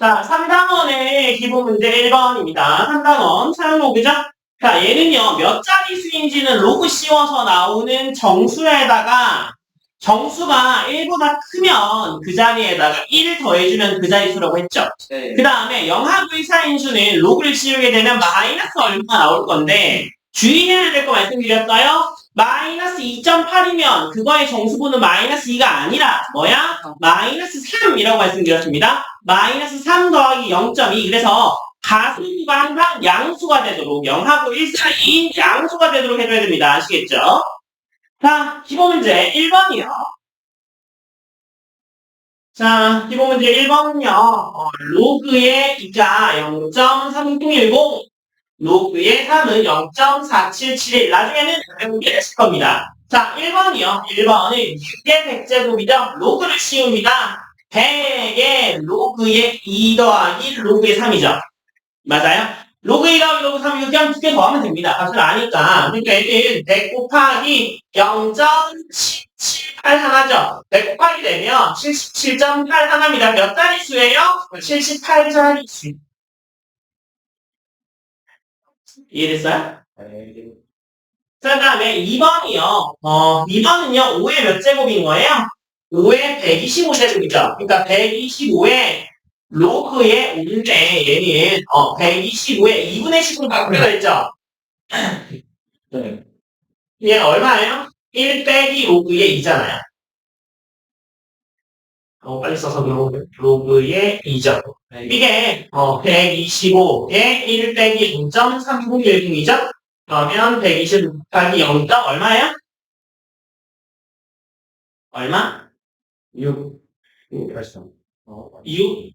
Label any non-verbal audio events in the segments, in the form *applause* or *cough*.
자, 3단원의 기본 문제 1번입니다. 3단원 사용로그죠? 자, 얘는요, 몇 자리 수인지는 로그 씌워서 나오는 정수에다가 정수가 1보다 크면 그 자리에다가 1을 더해주면 그 자리수라고 했죠. 네. 그 다음에 영하의 사인수는 로그를 씌우게 되면 마이너스 얼마가 나올 건데 주의해야 될 거 말씀드렸어요? 마이너스 2.8이면 그거의 정수분은 마이너스 2가 아니라 뭐야? 마이너스 3이라고 말씀드렸습니다. 마이너스 3 더하기 0.2 그래서 가수가 항상 양수가 되도록 0하고 1 사이인 양수가 되도록 해줘야 됩니다. 아시겠죠? 자, 기본 문제 1번이요. 자, 기본 문제 1번은요. 어, 로그의 2가 0.3010 로그의 3은 0.4771 나중에는 배우게 됐을 겁니다. 자, 1번이요. 1번은 6의 100제곱이죠. 로그를 씌웁니다. 100의 로그의 2 더하기 로그의 3이죠. 맞아요? 로그 2 더하기 로그 3 이거 그냥 두개 더하면 됩니다. 값을 아니까. 그러니까 얘는 100 곱하기 0.778 하나죠. 100 곱하기 되면 77.8 하나입니다. 몇 자리 수예요? 78자리 수. 이해됐어요? 자, 그 다음에 2번이요. 어, 2번은요, 5의 몇 제곱인 거예요? 5의 125제곱이죠. 그러니까 125의 로그의 5인데, 얘는, 어, 125의 2분의 10을 바꾸기로 했죠. 네. 얘 얼마예요? 1 빼기 로그의 2잖아요. 어, 빨리 써서 그러고, 로그의 2죠. 이게, 어, 125의 1 빼기 0.3010이죠? 그러면 120 곱하기 0. 얼마예요? 얼마? 6. 6, 8, 어, 6,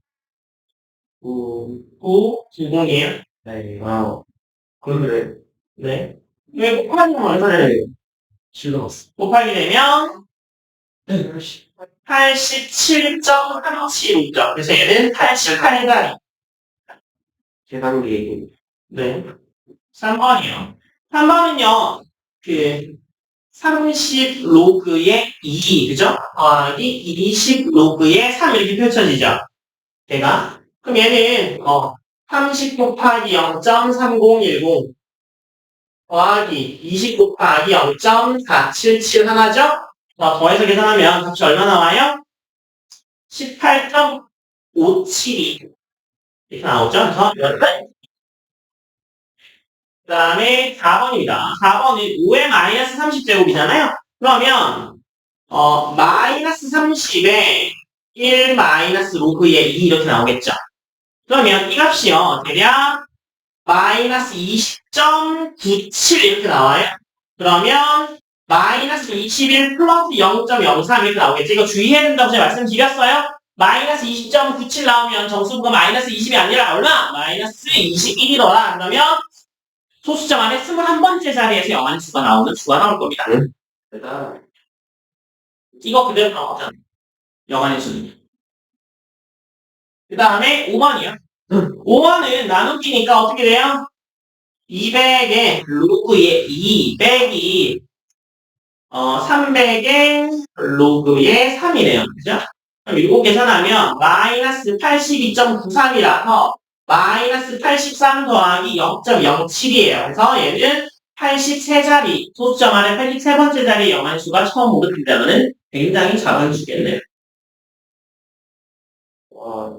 9. 9, 90이에요. 네. 아, 그래. 네. 왜 곱하기 되면 얼마예요? 즐거웠어. 곱하기 되면 네. 87.37이죠. 그래서 얘는 88자리. 계산기. 네. 3번이요. 3번은요, 그, 30 로그의 2, 그죠? 더하기 20 로그의 3 이렇게 펼쳐지죠? 걔가. 그럼 얘는, 어, 30 곱하기 0.3010 더하기 20 곱하기 0.477 하나죠? 어, 더해서 계산하면 값이 얼마 나와요? 18.572 이렇게 나오죠? 그래서 몇그 다음에 4번입니다. 4번은 5의 마이너스 30제곱이잖아요. 그러면 어 마이너스 30에 1 마이너스 로그의 2 이렇게 나오겠죠. 그러면 이 값이요. 대략 마이너스 20.97 이렇게 나와요. 그러면 마이너스 21 플러스 0.03 이렇게 나오겠죠. 이거 주의해야 된다고 제가 말씀드렸어요. 마이너스 20.97 나오면 정수부가 마이너스 20이 아니라 얼마? 마이너스 21이더라. 그러면 소수점 안에 21번째 자리에서 영한 수가 나오는 수가 나올 겁니다. 대단. 이거 그대로 나오잖아요. 영한의 수는. 그 다음에 5번이요. 5번은 나누기니까 어떻게 돼요? 200의 로그의 2 빼기 어, 300의 로그의 3이네요. 그죠? 그럼 이거 계산하면 마이너스 82.93이라서 마이너스 83 더하기 0.07이에요. 그래서 얘는 83자리, 소수점 안에 83번째 자리 영한 수가 처음 오게 된다면 굉장히 작은 수겠네요. 와,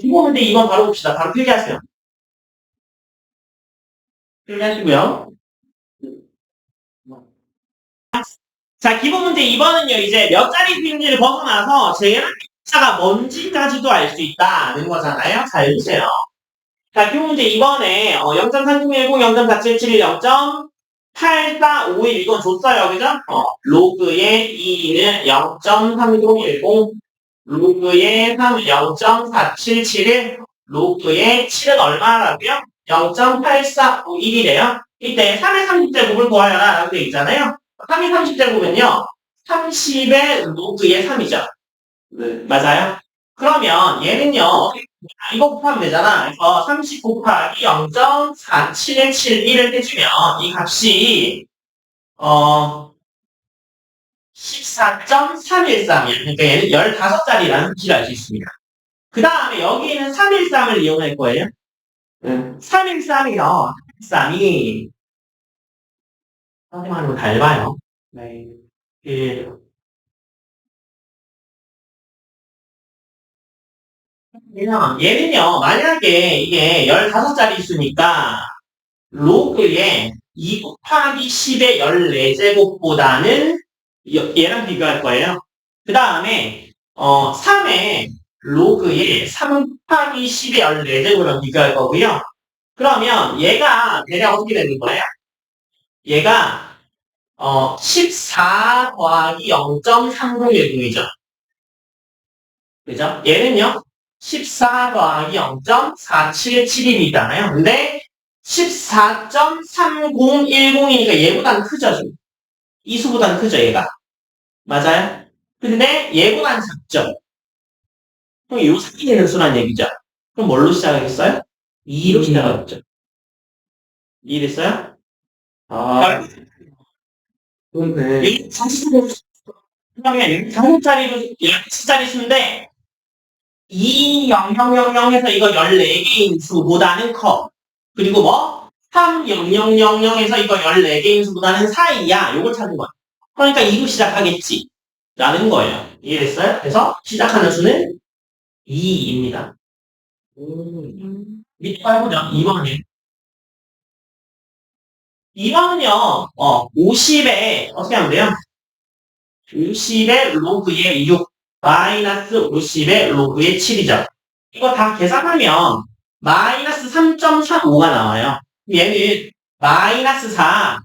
기본 문제 2번 바로 봅시다. 바로 필기하세요. 필기하시고요. 자, 기본 문제 2번은요, 이제 몇 자리 수인지를 벗어나서 제가 숫자가 뭔지까지도 알 수 있다는 거잖아요. 잘 보세요. 자, 기본 문제 2번에 어, 0.3610, 0.4771, 0.8451 이건 줬어요. 그죠? 어, 로그의 2는 0.3010, 로그의 3은 0.4771, 로그의 7은 얼마라고요? 0.8451이래요. 이때 3의 30제곱을 구하여라 라고 되어 있잖아요. 3의 30제곱은요. 30의 로그의 3이죠. 네. 맞아요? 그러면 얘는요. 이거 곱하면 되잖아. 그래서 30 곱하기 0.4771을 해주면 이 값이 어 14.313이에요. 그러니까 얘는 15자리라는 수치를 알수 있습니다. 그 다음에 여기에는 313을 이용할 거예요. 네. 313이요. 313이 거 닮아요. 네. 그 그냥 얘는요, 만약에 이게 15자리 수니까 로그에 2 곱하기 10의 14제곱보다는 얘랑 비교할 거예요. 그 다음에 어, 3의 로그에 3 곱하기 10의 14제곱이랑 비교할 거고요. 그러면 얘가 대략 어떻게 되는 거예요? 얘가 어, 14 더하기 0.3010이죠. 그죠? 얘는요, 14 더하기 0.477이잖아요. 근데 14.3010이니까 얘보다는 크죠, 좀. 이 수보다는 크죠, 얘가. 맞아요? 근데 얘보다는 작죠. 그럼 요 사이에 있는 수란 얘기죠. 그럼 뭘로 시작하겠어요? 2로 시작하겠죠. 이해됐어요? 아, 그런데, 여기 40자리 그러면 40자리로 10자리 수인데 20000에서 이거 14개인 수보다는 커. 그리고 뭐 30000에서 이거 14개인 수보다는 사이야. 요걸 찾는 거야. 그러니까 2로 시작하겠지. 라는 거예요. 이해됐어요? 그래서 시작하는 수는 2입니다. 음, 밑에 거 해보죠. 2번에. 2번은요, 어, 50에, 어떻게 하면 돼요? 50의 로그의 6, 마이너스 50의 로그의 7이죠. 이거 다 계산하면, 마이너스 3.35가 나와요. 얘는 마이너스 4,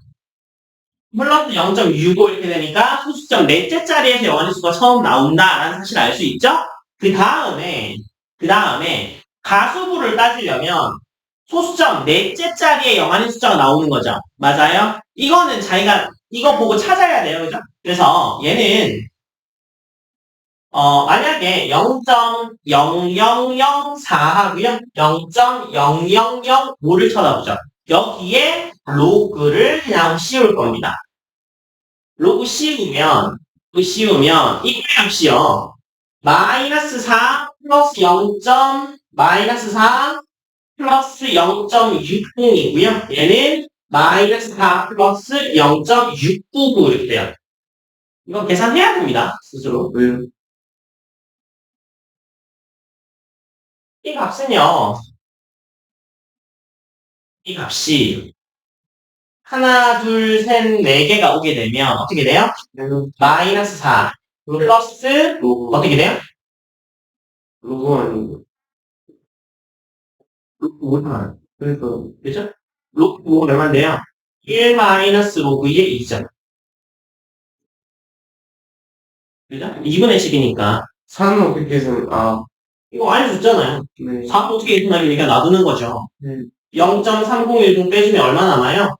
플러스 0.65 이렇게 되니까 소수점 넷째 자리에서 영원의 수가 처음 나온다라는 사실을 알수 있죠? 그 다음에, 그 다음에, 가수부를 따지려면, 소수점 넷째 자리에 영한의 숫자가 나오는 거죠. 맞아요? 이거는 자기가 이거 보고 찾아야 돼요. 그죠? 그래서 얘는 어 만약에 0.0004 하고요. 0.0005를 쳐다보죠. 여기에 로그를 그냥 씌울 겁니다. 로그 씌우면 그 씌우면 이 값이요. 마이너스 4 플러스 0. 마이너스 4 플러스 0.60이고요. 얘는 마이너스 4 플러스 0.699 이렇게 돼요. 이거 계산해야 됩니다. 스스로. 왜요? 이 값은요. 이 값이 하나, 둘, 셋, 네 개가 오게 되면 어떻게 돼요? 마이너스 4 플러스 어떻게 돼요? 로고 아니고. 로고 못하 그래서, 그죠? 로그 얼마인데요? 1 마이너스 로그의 2점. 그죠? 2분의 10이니까. 3은 어떻게 해서, 아, 이거 알려줬잖아요. 네. 4 어떻게 얘가 놔두는 거죠. 네. 0.3010 빼주면 얼마 남아요?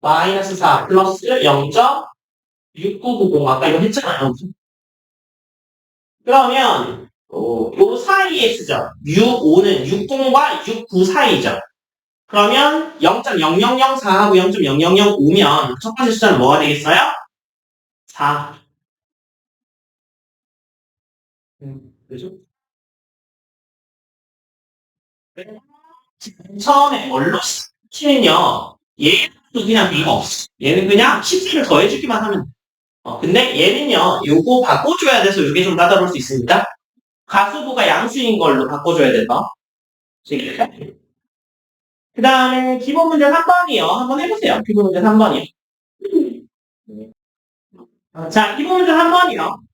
마이너스 4 플러스 0.6990 아까 이거 했잖아요. 그러면 어, 요 사이에 쓰죠. 6, 5는 60과 69 사이죠. 그러면 0.0004하고 0.0005면 첫 번째 숫자는 뭐가 되겠어요? 4. 음, 그죠? 처음에 뭘로 치는요, 얘는 그냥 이거. 얘는 그냥 14를 더해주기만 하면 돼. 어, 근데 얘는요, 요거 바꿔줘야 돼서 이게 좀 까다로울 수 있습니다. 가수부가 양수인 걸로 바꿔줘야 돼서. 그 다음에 기본 문제 3번이요. 한번 해보세요. 기본 문제 3번이요. 자, 기본 문제 3번이요.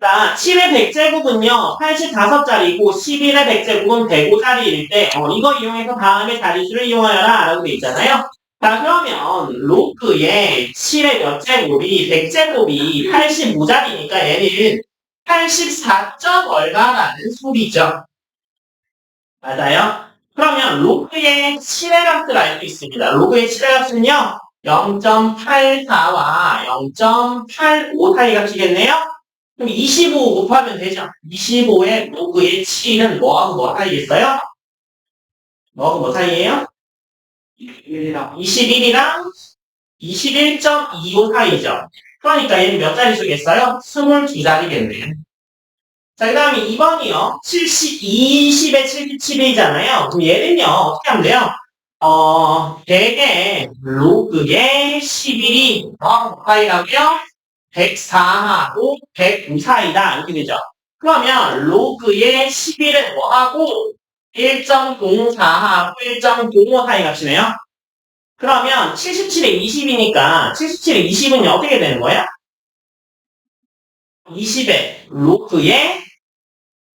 자, 7의 100제곱은요, 85자리고, 11의 100제곱은 105자리일 때, 어, 이거 이용해서 다음에 자리수를 이용하여라, 라고 돼 있잖아요. 자, 그러면, 로그의 7의 몇 제곱이, 100제곱이 85자리니까 얘는 84점 얼마라는 소리죠. 맞아요? 그러면, 로그의 7의 값을 알 수 있습니다. 로그의 7의 값은요, 0.84와 0.85 사이 값이겠네요? 그럼 25 곱하면 되죠. 25의 로그의 7은 뭐하고 뭐 사이겠어요? 뭐하고 뭐 사이에요? 1이랑 21이랑 21.25 사이죠. 그러니까 얘는 몇 자리 수겠어요? 22자리겠네요. 자, 그 다음에 2번이요. 70, 20에 77이잖아요. 그럼 얘는요, 어떻게 하면 돼요? 어, 100에 로그에 11이 어, 사이라고요? 104하고 109 사이다. 이렇게 되죠. 그러면 로그의 11은 뭐하고 1.04하고 1.05 사이 값이네요. 그러면 77에 20이니까 77에 20은요 어떻게 되는 거야? 20에 로그에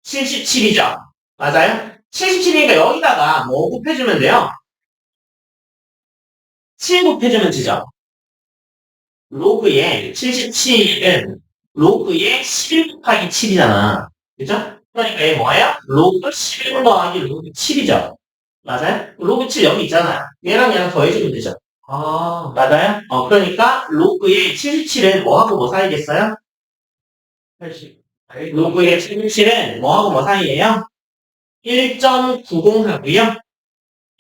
77이죠. 맞아요? 77이니까 여기다가 뭐 곱해주면 돼요? 7 곱해주면 되죠. 로그에 77은 로그에 11 곱하기 7이잖아. 그죠? 그러니까 얘 뭐예요? 로그 11 더하기 로그 7이죠. 맞아요? 로그 7 여기 있잖아. 얘랑 얘랑 더해주면 되죠. 아, 맞아요? 어, 그러니까 로그의 77은 뭐하고 뭐 사이겠어요? 80. 로그의 77은 뭐하고 뭐 사이예요? 1.90 하고요.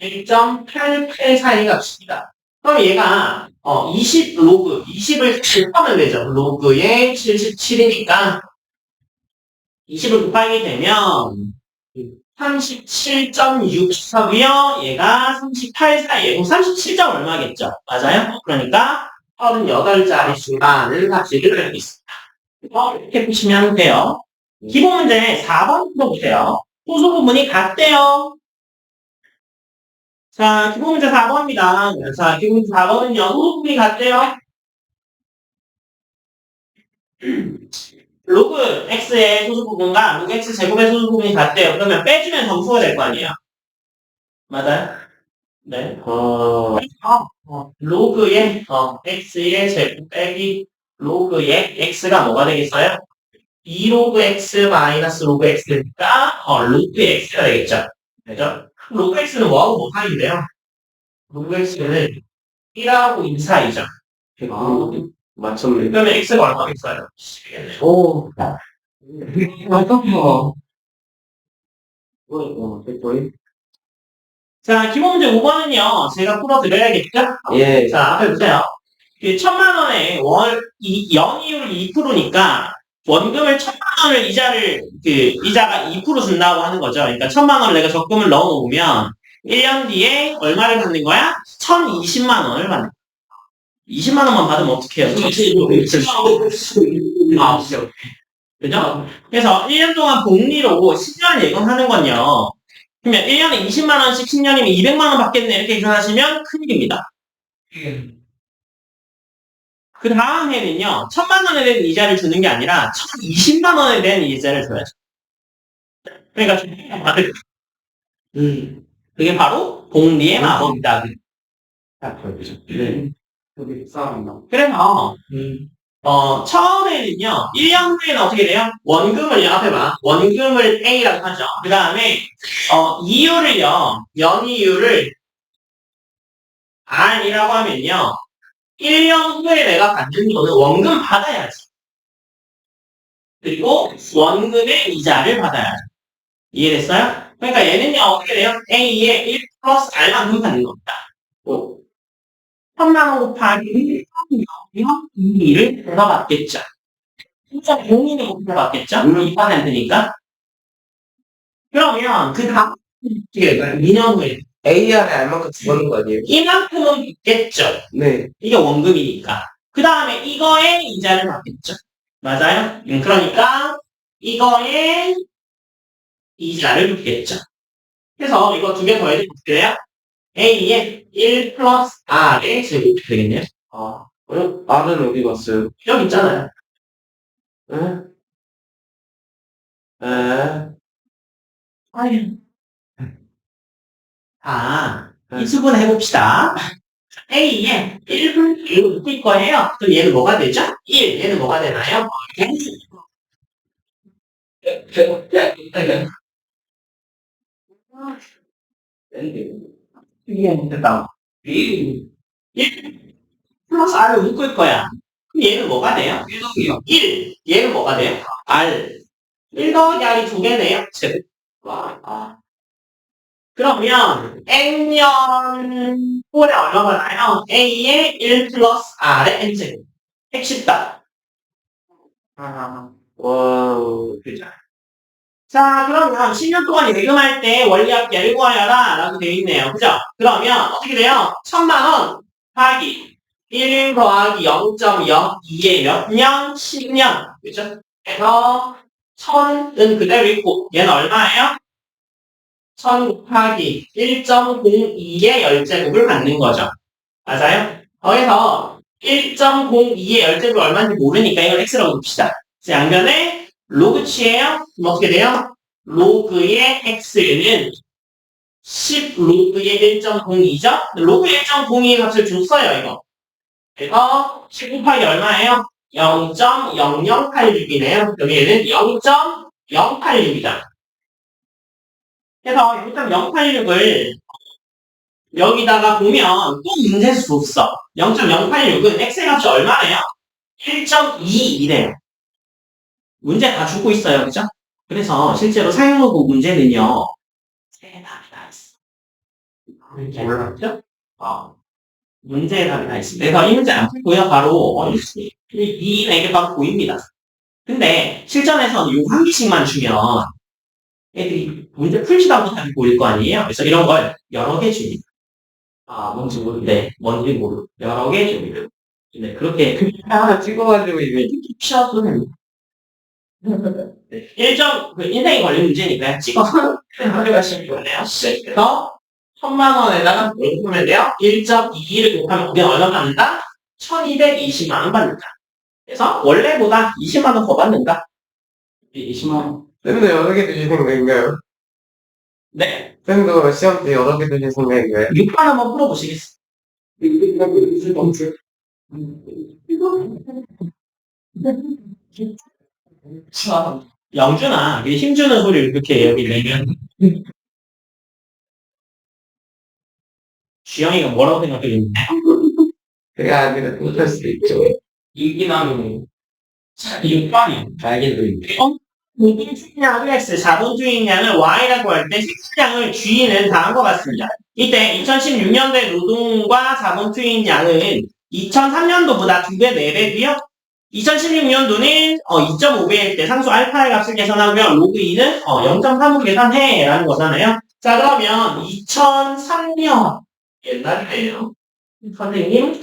1.88 사이가 줍니다. 그럼 얘가 어, 20 로그, 20을 곱하면 되죠. 로그의 77이니까 20을 곱하게 되면 37.6하고요. 얘가 38 사이에 37점 얼마겠죠? 맞아요? 그러니까 38자리 수라는 값을 알고 있습니다. 어, 이렇게 보시면 돼요. 기본 문제 4번 풀어보세요. 소수 부분이 같대요. 자, 기본 문제 4번입니다. 자, 기본 문제 4번은요, 소수 부분이 같대요. *clears throat* 로그 x의 소수 부분과 로그 x 제곱의 소수 부분이 같대요. 그러면 빼주면 점수가 될 거 아니에요. 맞아요? 네. 아, 어, 로그의 어, x의 제곱 빼기 로그의 x가 뭐가 되겠어요? 2 로그 x 마이너스 로그 x니까 어, 로그 x가 되겠죠. 그죠? 로그 x는 뭐하고 뭐 사이인데요? 로그 x는 1하고 2 사이죠. 아, 맞췄네. 그러면 x가 얼마겠어요? 10이겠네요. 오. 맞췄어. 어, 됐고요. 자, 기본 문제 5번은요, 제가 풀어드려야겠죠? 예. 자, 앞에 보세요. 그 천만 원에 월, 이, 연이율 2%니까 원금을 천만 원을 이자를, 그, 이자가 2% 준다고 하는 거죠. 그러니까 천만 원을 내가 적금을 넣어 놓으면 1년 뒤에 얼마를 받는 거야? 1020만 원을 받는 거야. 20만 원만 받으면 어떡해요? 아, 오케이, 오케이. 그죠? 그래서 1년 동안 복리로 10년 예금하는 건요. 그러면 1년에 20만 원씩 10년이면 200만 원 받겠네 이렇게 계산하시면 큰일입니다. 그 다음 해는요, 천만 원에 대한 이자를 주는 게 아니라, 1020만 원에 대한 이자를 줘야죠. 그러니까, 받을- 음, 그게 바로 복리의 마법이다. 딱 걸리죠. 네. 여기 싸움나. 그래서, 음, 어, 처음에는요, 1년 후에는 어떻게 돼요? 원금을, 앞에 봐. 원금을 A라고 하죠. 그 다음에, 어, 이율을요, 연이율을 R이라고 하면요, 1년 후에 내가 받는 거는 원금 받아야지. 그리고 원금의 이자를 받아야죠. 이해됐어요? 그러니까 얘는요, 어떻게 돼요? A의 1 플러스 R만큼 받는 겁니다. 어, 천만 원 곱하기 1이면 2를 들어받겠죠. 진짜 공인이 들어받겠죠? 2%니까. 그러면 그 다음 될까요? 2년 후에 AR에 알만큼 주는 거 아니에요? 이만큼은 있겠죠. 네. 이게 원금이니까. 그 다음에 이거에 이자를 받겠죠. 맞아요? 음, 그러니까 이거에 이자를 받겠죠. 그래서 이거 두개 돼요? A에 1 플러스 R의 제곱이 되겠네요. 아, 어? R은 어디 갔어요? 여기 있잖아요. 에? 에? 아유. 아, 이 수분 해봅시다. A에 1분 1을 묶을 거예요. 그럼 얘는 뭐가 되죠? 1. 얘는 뭐가 되나요? 됐다. 1 플러스 R을 묶을 거야. 그럼 얘는 뭐가 돼요? 1. 얘는 뭐가 돼요? R. 1 더하기 R이 두 개네요. 제곱. 와, 아. 그러면 n년 꼴에 얼마가 나요? a의 1 플러스 r의 n제곱. 핵 쉽다. 아, 와우. 그죠? 자, 그러면 10년 동안 예금할 때 원리합계 일구하여라 라고 되어 있네요. 그죠? 그러면 어떻게 돼요? 천만 원 하기 1 더하기 0.02의 몇 년? 10년. 그죠? 그래서 천은 그대로 있고 얘는 얼마예요? 1000 곱하기 1.02의 열제곱을 받는 거죠. 맞아요? 거기서 1.02의 열제곱이 얼마인지 모르니까 이걸 x라고 봅시다. 양변에 로그 취해요? 그럼 어떻게 돼요? 로그의 x는 10 로그의 1.02죠? 로그의 1.02의 값을 줬어요, 이거. 그래서 10 곱하기 얼마예요? 0.0086이네요. 여기에는 0.086이다. 그래서 0.086을 여기다가 보면 또 문제수 줬어. 0.086은 x의 값이 얼마래요? 1.22래요. 문제 다 주고 있어요. 그죠? 그래서 실제로 사용하고 문제는요. 세 답이 다 있어. 몰랐죠? 어, 문제에 답이 다 있습니다. 그래서 이 문제 안 풀고요. 바로 어, 2, 4개 바로 보입니다. 근데 실전에서는 이한 개씩만 주면 애들이 문제 풀지도 못하는 보일 거 아니에요? 그래서 이런 걸 여러 개 줍니다. 아, 뭔지 모르는데, 네, 뭔지 모르 여러 개 줍니다. 근데 그렇게 하나 찍어가지고 이게 특히 피아소는 1점, 그 인생이 걸린 문제니까 찍어 확인하시면 좋네요. 그래서 천만 원에다가 물으면 돼요. 1.22를 곱하면 우리 얼마 받는다? 1220만 원 받는다. 그래서 원래보다 20만 원 더 받는다. 20만 원. 쌤도 여러 개 드실 생각인가요? 네. 쌤도 시험 때 여러 개 드실 생각인가요? 6번 한번 풀어보시겠어요? 이거 참. 영준아, 이게 힘주는 소리를 그렇게 여기 내면 *laughs* 주영이가 뭐라고 생각하겠는데? 그게 아니라 못할 수도 있죠. 이기남이 자, 6번이요. 알겠는데. 이긴 식량을 x, 자본주의량을 y라고 할 때 식량을 g는 다음과 같습니다. 이때 2016년도의 노동과 자본주의량은 2003년도보다 2배, 4배고요. 2016년도는 어, 2.5배일 때 상수 알파의 값을 계산하고요. 로그 2는 어, 0.3으로 계산해 라는 거잖아요. 자 그러면 2003년 옛날이에요. 선생님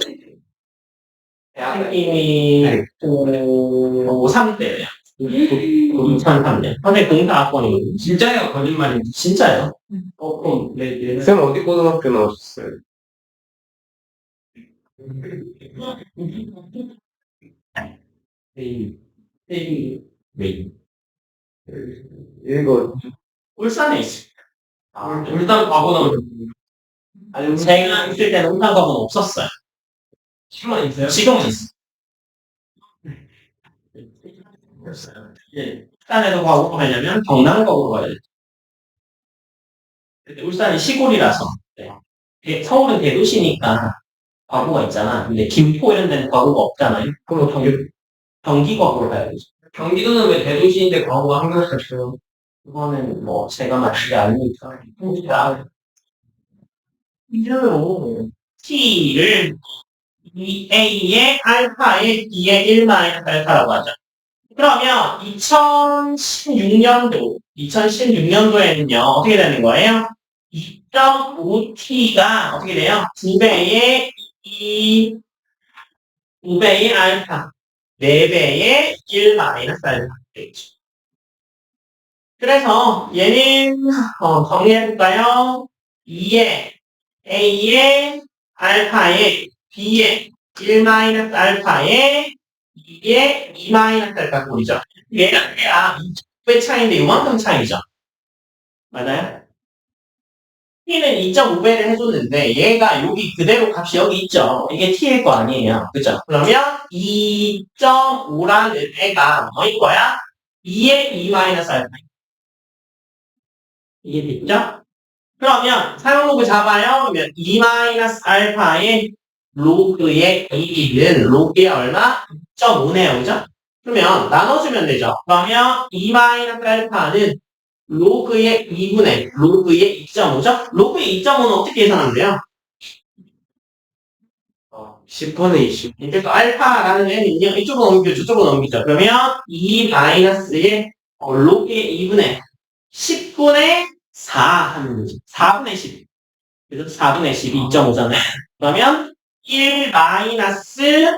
대학님이 고3 때예요. 2003년. 선생님 공사 학번이거든요. 진짜요? 거짓말이. 진짜요? 어, 그럼 네, 네. 쌤 어디 고등학교 나오셨어요? *laughs* 네. 네. 네. 이거 울산에 있습니다. 아, 울산 과거 나오셨어요. 아니, 제가 있을 때는 울산과는 없었어요. 시간 있어요? 지금은 있어요. 예. 울산에도 과거 가려면 경남과로 가야 돼요. 근데 울산이 시골이라서 네. 대- 서울은 대도시니까 과거가 있잖아. 근데 김포 이런 데는 과거가 없잖아요. 그럼 경기, 경기 과거로 가야 되죠. 경기도는 왜 대도시인데 과거가 한국 같아요? 그거는 뭐 제가 맞지 않으니까. 자, 이대로 t를 이 a의 알파의 b의 1 마이너스 알파라고 하죠. 그러면 2016년도, 2016년도에는요, 어떻게 되는 거예요? 2.5t가 어떻게 돼요? 2배의 2, 2배의 알파, 4배의 1 마이너스 알파 되겠죠. 그래서 얘는 어, 정리해볼까요? 2의 a의 알파의 b의 1 마이너스 알파의 2의 2 마이너스 알파 꼴이죠. 얘랑 얘랑 2배 차이인데 이만큼 차이죠. 맞아요? T는 2.5배를 해줬는데 얘가 여기 그대로 값이 여기 있죠. 이게 t일 거 아니에요. 그죠? 그러면 2.5라는 애가 뭐일 거야? 2의 2 마이너스 알파. 이게 됐죠? 그러면 사용 로그 잡아요. 그러면 2 마이너스 알파의 로그의 1은 로그의 얼마? 2.5네요. 그죠? 그러면 나눠주면 되죠. 그러면 2 마이너스 알파는 로그의 2분의 로그의 2.5죠? 로그의 2.5는 어떻게 계산하면 돼요? 어, 10분의 20. 이제 또 알파라는 애는 이제 이쪽으로 넘기죠, 저쪽으로 넘기죠. 그러면 2 마이너스의 어, 로그의 2분의 10분의 4 하는 거죠. 4분의 10. 그래서 4분의 10이 2.5잖아요. *laughs* 그러면 1 마이너스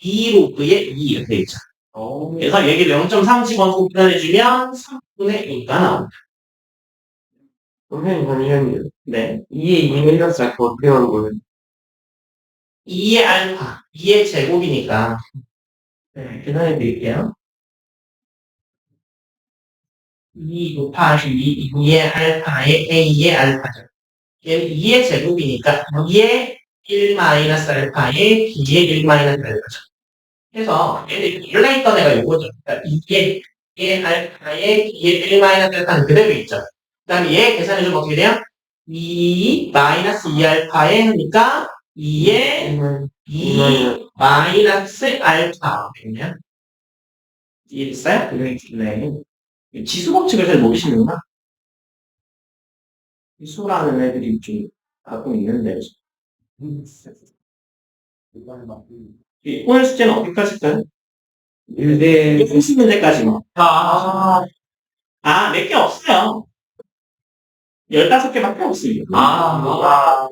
2 로그의 2 이렇게 되죠. 어, 그래서 얘기를 0.3 집어넣고 계산해주면 3분의 2가 나옵니다. 선생님, 잠시만요. 네. 2에 2 밀렸을 때 어떻게 하는 거예요? 2의 알파, 2의 제곱이니까. 네, 계산해 드릴게요. 2 곱하기 2의 알파의 a의 알파죠. 얘는 2의 제곱이니까 2의 1 마이너스 알파의 b의 1 마이너스 알파죠. 그래서 얘는 원래 있던 애가 요거죠. 그러니까 2의 2의 알파의 b의 1 마이너스 알파는 그대로 있죠. 그 다음에 얘 계산해주면 어떻게 돼요? 2 마이너스 2 알파에 하니까 2의 2 마이너스 알파 되면 이해됐어요? 네. 지수 법칙을 잘 모르시는구나. 지수라는 애들이 좀 가끔 있는데 이 오늘 숙제는 어디까지일까요? 1대 30문제까지만. 아, 아, 몇 개 없어요. 15개밖에 없습니다. 아, 아,